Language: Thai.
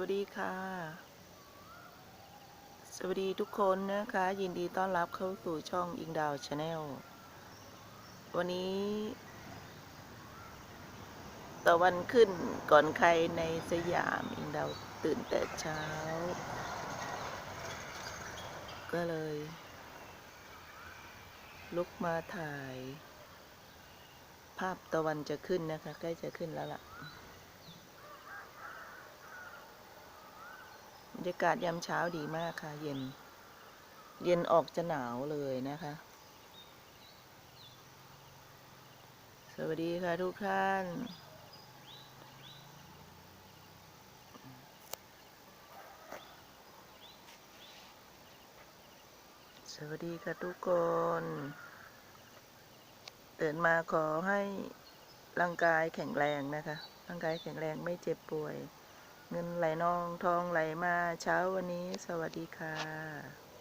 วัสดีค่ะ สวัสดีทุกคนนะคะ ยินดีต้อนรับเข้าสู่ช่องอิงดาวชาแนลวันนี้ตะวันขึ้นก่อนใครในสยามอิงดาวตื่นแต่เช้า ก็เลย ลุกมาถ่าย ภาพตะวันจะขึ้นนะคะ ใกล้จะขึ้นแล้วล่ะ บร รยากาศยามเช้าดีมากค่ะ เย็น เย็นออกจะหนาวเลยนะคะ สวัสดีค่ะทุกท่านสวัสดีค่ะทุกคนตื่นมาขอให้ร่างกายแข็งแรงนะคะ ร่างกายแข็งแรงไม่เจ็บป่วย เงินไหลนองทองไหลมาเช้าวันนี้สวัสดีค่ะ